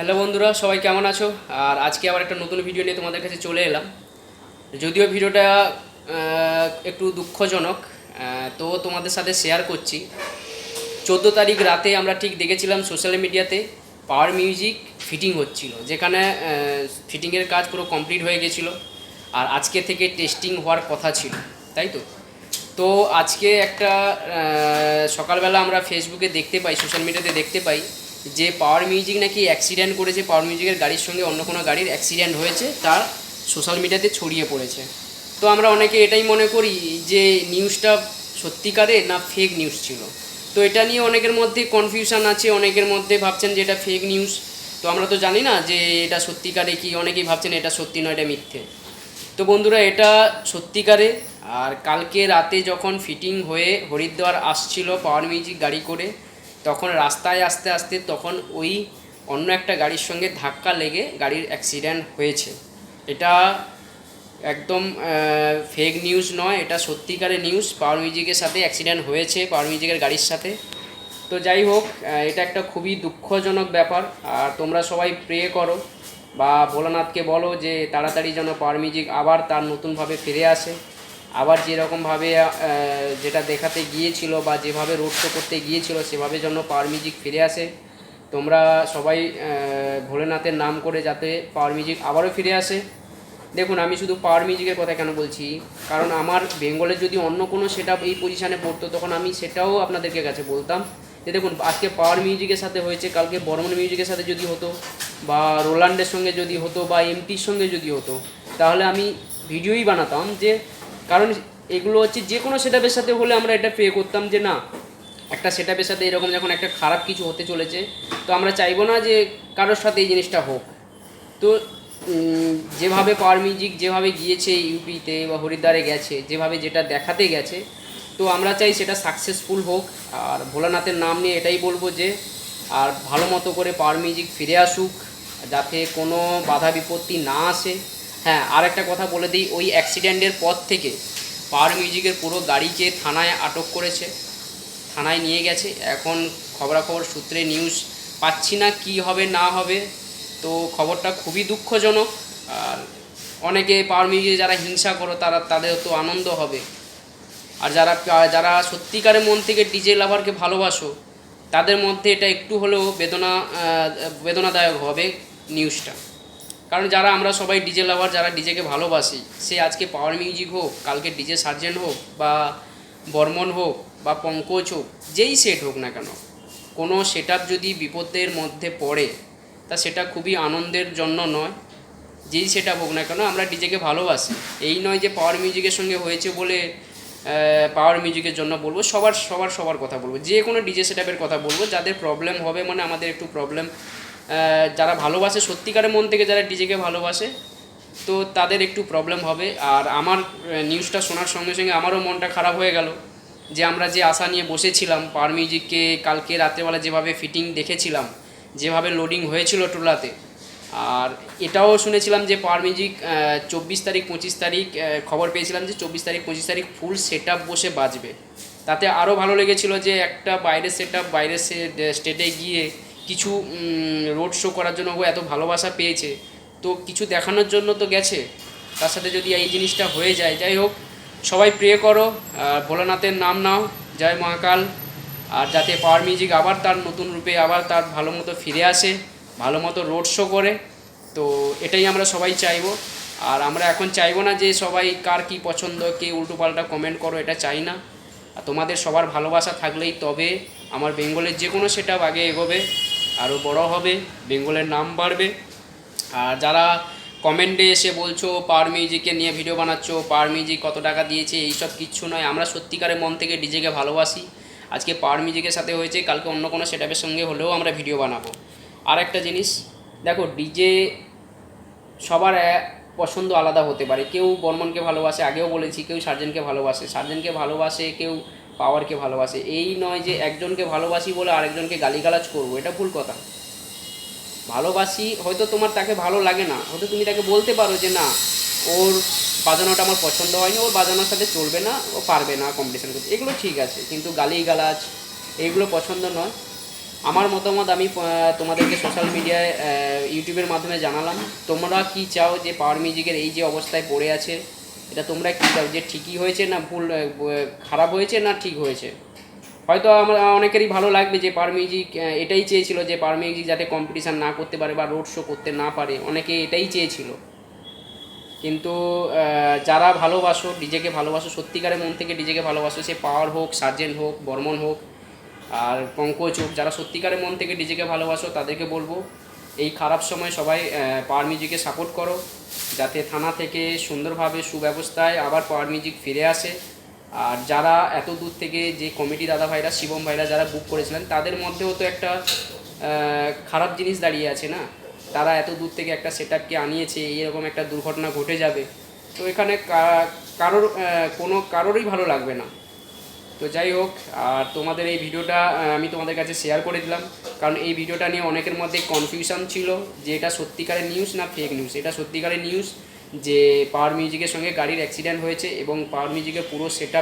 Hello বন্ধুরা, সবাই কেমন আছো? আর আজকে আবার একটা নতুন ভিডিও নিয়ে তোমাদের কাছে চলে এলাম। যদিও ভিডিওটা একটু দুঃখজনক তো তোমাদের সাথে শেয়ার করছি। চোদ্দ তারিখ রাতে আমরা ঠিক দেখেছিলাম সোশ্যাল মিডিয়াতে পাওয়ার মিউজিক ফিটিং হচ্ছিল, যেখানে ফিটিংয়ের কাজ পুরো কমপ্লিট হয়ে গেছিল, আর আজকে থেকে টেস্টিং হওয়ার কথা ছিল, তাই তো? তো আজকে একটা সকালবেলা আমরা ফেসবুকে দেখতে পাই সোশ্যাল মিডিয়াতে দেখতে পাই যে পাওয়ার মিউজিক নাকি অ্যাক্সিডেন্ট করেছে পাওয়ার মিউজিকের গাড়ির সঙ্গে অন্য কোনো গাড়ির অ্যাক্সিডেন্ট হয়েছে তার সোশ্যাল মিডিয়াতে ছড়িয়ে পড়েছে। তো আমরা অনেকে এটাই মনে করি যে নিউজটা সত্যিকারে না ফেক নিউজ ছিল? তো এটা নিয়ে অনেকের মধ্যে কনফিউশন আছে, অনেকের মধ্যে ভাবছেন যে এটা ফেক নিউজ তো আমরা তো জানি না যে এটা সত্যিকারে কি, অনেকেই ভাবছেন এটা সত্যি নয়, এটা মিথ্যে। তো বন্ধুরা, এটা সত্যিকারে। আর কালকে রাতে যখন ফিটিং হয়ে হরিদ্বার আসছিল পাওয়ার মিউজিক গাড়ি করে তখন রাস্তায় আসতে আসতে তখন ওই অন্য একটা গাড়ির সঙ্গে ধাক্কা লেগে গাড়ির অ্যাক্সিডেন্ট হয়েছে। এটা একদম ফেক নিউজ নয়, এটা সত্যিকারের নিউজ পাওয়ার মিউজিকের সাথে অ্যাক্সিডেন্ট হয়েছে পাওয়ার মিউজিকের গাড়ির সাথে। তো যাই হোক এটা একটা খুবই দুঃখজনক ব্যাপার। আর তোমরা সবাই প্রে করো বা ভোলানাথকে বলো যে তাড়াতাড়ি যেন পাওয়ার মিউজিক আবার তার নতুনভাবে ফিরে আসে। আবার যেরকমভাবে যেটা দেখাতে গিয়েছিল বা যেভাবে রোড শো করতে গিয়েছিল, সেভাবে যেন পাওয়ার মিউজিক ফিরে আসে। তোমরা সবাই ভোলেনাথের নাম করে যাতে পাওয়ার মিউজিক আবারও ফিরে আসে। দেখুন, আমি শুধু পাওয়ার মিউজিকের কথা কেন বলছি? কারণ আমার বেঙ্গলে যদি অন্য কোনো সেটা এই পজিশানে পড়তো, তখন আমি সেটাও আপনাদেরকে কাছে বলতাম যে, দেখুন, আজকে পাওয়ার মিউজিকের সাথে হয়েছে, কালকে বর্মন মিউজিকের সাথে যদি হতো বা রোলান্ডের সঙ্গে যদি হতো বা এমটির সঙ্গে যদি হতো, তাহলে আমি ভিডিওই বানাতাম যে কারণ এগুলো হচ্ছে যে কোনো সেটাপের সাথে হলে আমরা এটা পে করতাম যে না, একটা সেটাপের সাথে এরকম যখন একটা খারাপ কিছু হতে চলেছে, তো আমরা চাইব না যে কারোর সাথে এই জিনিসটা হোক। তো যেভাবে পাওয়ার মিউজিক যেভাবে গিয়েছে ইউপিতে বা হরিদ্বারে গেছে, যেভাবে যেটা দেখাতে গেছে, তো আমরা চাই সেটা সাকসেসফুল হোক। আর ভোলানাথের নাম নিয়ে এটাই বলব যে, আর ভালো মতো করে পাওয়ার মিউজিক ফিরে আসুক, যাতে কোনো বাধা বিপত্তি না আসে। হ্যাঁ আর একটা কথা বলে দিই, ওই অ্যাক্সিডেন্টের পর থেকে পাওয়ার মিউজিকের পুরো গাড়িকে থানায় আটক করেছে, থানায় নিয়ে গেছে। এখন খবরাখবর সূত্রে নিউজ পাচ্ছি না কি হবে, না হবে। তো খবরটা খুবই দুঃখজনক। আর অনেকে পাওয়ার মিউজিকে যারা হিংসা করো, তারা, তাদের তো আনন্দ হবে। আর যারা যারা সত্যিকারের মন থেকে ডিজে লাভারকে ভালোবাসো, তাদের মধ্যে এটা একটু হলেও বেদনা বেদনাদায়ক হবে নিউজটা কারণ যারা আমরা সবাই ডিজে লাভার যারা ডিজেকে ভালোবাসি, সে আজকে পাওয়ার মিউজিক হোক, কালকে ডিজে সার্জেন্ট হোক, বা বর্মন হোক, বা পঙ্কজ হোক, যেই সেট হোক না কেন, কোনো সেট যদি বিপদের মধ্যে পড়ে, তা সেটা খুবই আনন্দের জন্য নয়। যেই সেটা হোক না কেন, আমরা ডিজেকে ভালোবাসি। এই নয় যে পাওয়ার মিউজিকের সঙ্গে হয়েছে বলে পাওয়ার মিউজিকের জন্য বলব, সবার সবার সবার কথা বলব। যে কোনো ডিজে সেটআপের কথা বলব, যাদের প্রবলেম হবে মানে আমাদের একটু প্রবলেম যারা ভালোবাসে, সত্যিকারের মন থেকে যারা ডিজেকে ভালোবাসে, তো তাদের একটু প্রবলেম হবে। আর আমার নিউজটা শোনার সঙ্গে সঙ্গে আমারও মনটা খারাপ হয়ে গেল যে আমরা যে আশা নিয়ে বসেছিলাম পার মিউজিককে কালকে রাত্রেবেলা যেভাবে ফিটিং দেখেছিলাম, যেভাবে লোডিং হয়েছিল টোলাতে, আর এটাও শুনেছিলাম যে পাওয়ার মিউজিক চব্বিশ তারিখ, পঁচিশ তারিখ খবর পেয়েছিলাম যে চব্বিশ তারিখ, পঁচিশ তারিখ ফুল সেট বসে বাজবে। তাতে আরও ভালো লেগেছিল যে একটা বাইরের সেট আপ বাইরের স্টেটে গিয়ে কিছু রোড শো করার জন্য ও এত ভালোবাসা পেয়েছে। তো কিছু দেখানোর জন্য তো গেছে। তার সাথে যদি এই জিনিসটা হয়ে যায়, যাই হোক, সবাই প্রে করো, আর ভোলানাথের নাম নাও, জয় মহাকাল। আর যাতে পাওয়ার মিউজিক আবার তার নতুন রূপে আবার তার ভালো মতো ফিরে আসে, ভালো মতো রোড শো করে, তো এটাই আমরা সবাই চাইব। আর আমরা এখন চাইব না যে সবাই কার কি পছন্দ, কে উল্টোপাল্টা কমেন্ট করো, এটা চাই না। আর তোমাদের সবার ভালোবাসা থাকলেই তবে আমার বেঙ্গলের যে কোনো সেটা আগে এগোবে। আরও বড় হবে, বেঙ্গলের নাম বাড়বে। আর যারা কমেন্টে এসে বলছো পার মিউজিকে নিয়ে ভিডিও বানাচ্ছো পার মিউজিক কত টাকা দিয়েছে, এইসব কিচ্ছু নয়, আমরা সত্যিকারের মন থেকে ডিজেকে ভালোবাসি। আজকে পার মিউজিকের সাথে হয়েছে, কালকে অন্য কোনো সেটআপের সঙ্গে হলেও আমরা ভিডিও বানাবো। আর একটা জিনিস, দেখো, ডিজে সবার পছন্দ আলাদা হতে পারে। কেউ বর্মনকে ভালোবাসে, আগেও বলেছি, কেউ সার্জেনকে ভালোবাসে। সার্জেনকে ভালোবাসে, কেউ পাওয়ারকে ভালোবাসে। এই নয় যে একজনকে ভালোবাসি বলে আরেকজনকে গালিগালাজ করব, এটা ভুল কথা। ভালোবাসি, হয়তো তোমার তাকে ভালো লাগে না, হয়তো তুমি তাকে বলতে পারো যে না, ওর বাজানোটা আমার পছন্দ হয়নি, ওর বাজানোর সাথে চলবে না, ও পারবে না কম্পিটিশন করতে। এগুলো ঠিক আছে, কিন্তু গালি গালাজ এইগুলো পছন্দ নয়। আমার মতামত আমি তোমাদেরকে সোশ্যাল মিডিয়ায় ইউটিউবের মাধ্যমে জানালাম। তোমরা কি চাও যে পাওয়ার মিউজিকের এই যে অবস্থায় পড়ে আছে এটা তোমরা কি চাও যে ঠিকই হয়েছে না ভুল খারাপ হয়েছে না ঠিক হয়েছে? হয়তো আমার, অনেকেরই ভালো লাগবে যে পার মিউজিক এটাই চেয়েছিল যে পার মিউজিক যাতে কম্পিটিশান না করতে পারে বা রোড শো করতে না পারে, অনেকে এটাই চেয়েছিল। কিন্তু যারা ভালোবাসো ডিজেকে ভালোবাসো, সত্যিকারের মন থেকে ডিজেকে ভালোবাসো, সে পাওয়ার হোক সার্জেন্ট হোক, বর্মন হোক, আর পঙ্কজ হোক, যারা সত্যিকারের মন থেকে ডিজেকে ভালোবাসো, তাদেরকে বলব এই খারাপ সময় সবাই পাওয়ার মিউজিকে সাপোর্ট করো, যাতে থানা থেকে সুন্দরভাবে সুব্যবস্থায় আবার পাওয়ার মিউজিক ফিরে আসে। আর যারা এত দূর থেকে যে কমিটি দাদা ভাইরা, শিবম ভাইরা যারা বুক করেছিলেন, তাদের মধ্যেও তো একটা খারাপ জিনিস দাঁড়িয়ে আছে না? তারা এত দূর থেকে একটা সেট আপকে আনিয়েছে এরকম একটা দুর্ঘটনা ঘটে যাবে। তো এখানে কারোর কোনো, কারোরই ভালো লাগবে না। তো যাই হোক, আর তোমাদের এই ভিডিওটা আমি তোমাদের কাছে শেয়ার করে দিলাম। কারণ এই ভিডিওটা নিয়ে অনেকের মধ্যে কনফিউশন ছিল যে এটা সত্যিকারের নিউজ না ফেক নিউজ এটা সত্যিকারের নিউজ যে পাওয়ার মিউজিকের সঙ্গে গাড়ির অ্যাক্সিডেন্ট হয়েছে এবং পাওয়ার মিউজিকের পুরো সেট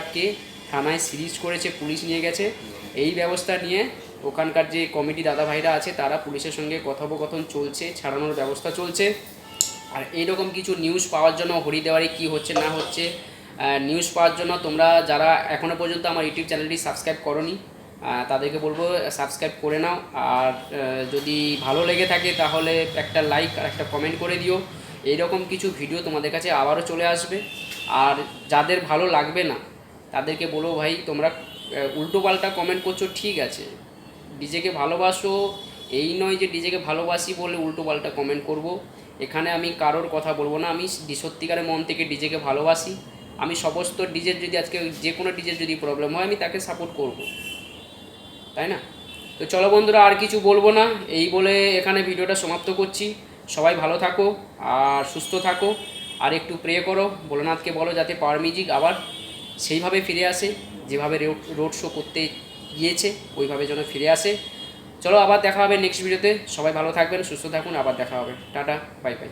থানায় সিরিজ করেছে, পুলিশ নিয়ে গেছে। এই ব্যবস্থা নিয়ে ওখানকার যে কমিটি দাদা ভাইরা আছে, তারা পুলিশের সঙ্গে কথোপকথন চলছে, ছাড়ানোর ব্যবস্থা চলছে। আর এইরকম কিছু নিউজ পাওয়ার জন্য হরিদেওয়ারি কি হচ্ছে, না হচ্ছে নিউজ পাওয়ার জন্য তোমরা যারা এখনও পর্যন্ত আমার ইউটিউব চ্যানেলটি সাবস্ক্রাইব করনি তাদেরকে বলব সাবস্ক্রাইব করে নাও। আর যদি ভালো লেগে থাকে তাহলে একটা লাইক আর একটা কমেন্ট করে দিও। এইরকম কিছু ভিডিও তোমাদের কাছে আবারও চলে আসবে। আর যাদের ভালো লাগবে না, তাদেরকে বলব ভাই, তোমরা উল্টো পাল্টা কমেন্ট করছ, ঠিক আছে। ডিজেকে ভালোবাসো, এই নয় যে ডিজেকে ভালোবাসি বলে উল্টো পাল্টা কমেন্ট করব। এখানে আমি কারোর কথা বলব না, আমি সত্যিকারের মন থেকে ডিজেকে ভালোবাসি। আমি সমস্ত ডিজের যদি আজকে যে কোনো ডিজের যদি প্রবলেম হয়, আমি তাকে সাপোর্ট করব। তাই না? তো চলো বন্ধুরা, আর কিছু বলব না। এই বলে এখানে ভিডিওটা সমাপ্ত করছি। সবাই ভালো থাকো আর সুস্থ থাকো। আর একটু প্রে করো। ভোলানাথকে বলো যাতে পাওয়ার মিউজিক আবার সেইভাবে ফিরে আসে, যেভাবে রোড শো করতে গিয়েছে, ওইভাবে যেন ফিরে আসে। চলো আবার দেখা হবে নেক্সট ভিডিওতে সবাই ভালো থাকবেন, সুস্থ থাকুন, আবার দেখা হবে। Tata bye bye